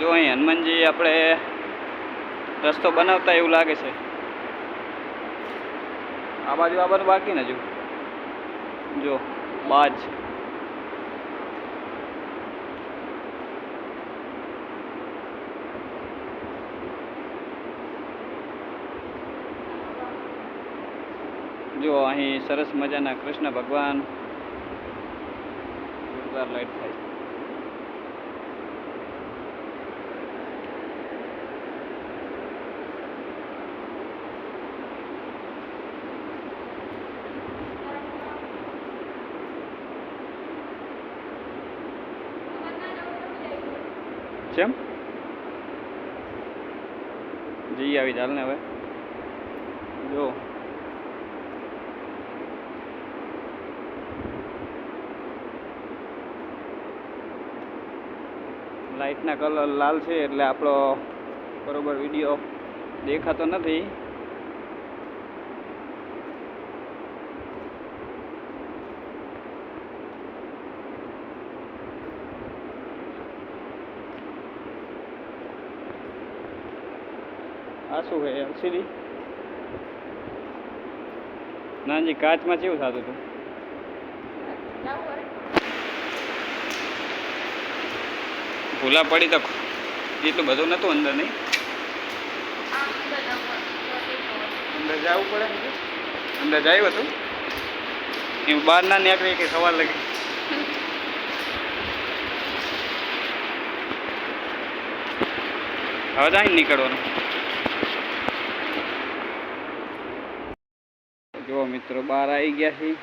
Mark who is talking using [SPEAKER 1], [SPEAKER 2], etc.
[SPEAKER 1] જો અહીં હનુમાનજી આપણે રસ્તો બનાવતા એવું લાગે છે. આ બાજુ આ બધું બાકી ને જો જો, બાજ. જો, અહીં સરસ મજાના કૃષ્ણ ભગવાન. લાઈટ થાય. છે. ચેમ જઈ આવી ચાલ ને હવે. જો. લાઇટના કલર લાલ છે એટલે આપણો બરોબર વીડિયો દેખાતો નથી. આ શું છે એલસીડી નાનજી, કાચમાં કેવું થતું હતું? ભૂલા પડી તો એટલું બધું નતું અંદર, નહીં? અંદર જવું પડે અંદર જાયું હતું? એમ બહાર ના નીકળે કે સવાર લાગે. હવે જાય નીકળવાનું. જો મિત્રો બહાર આવી ગયા છીએ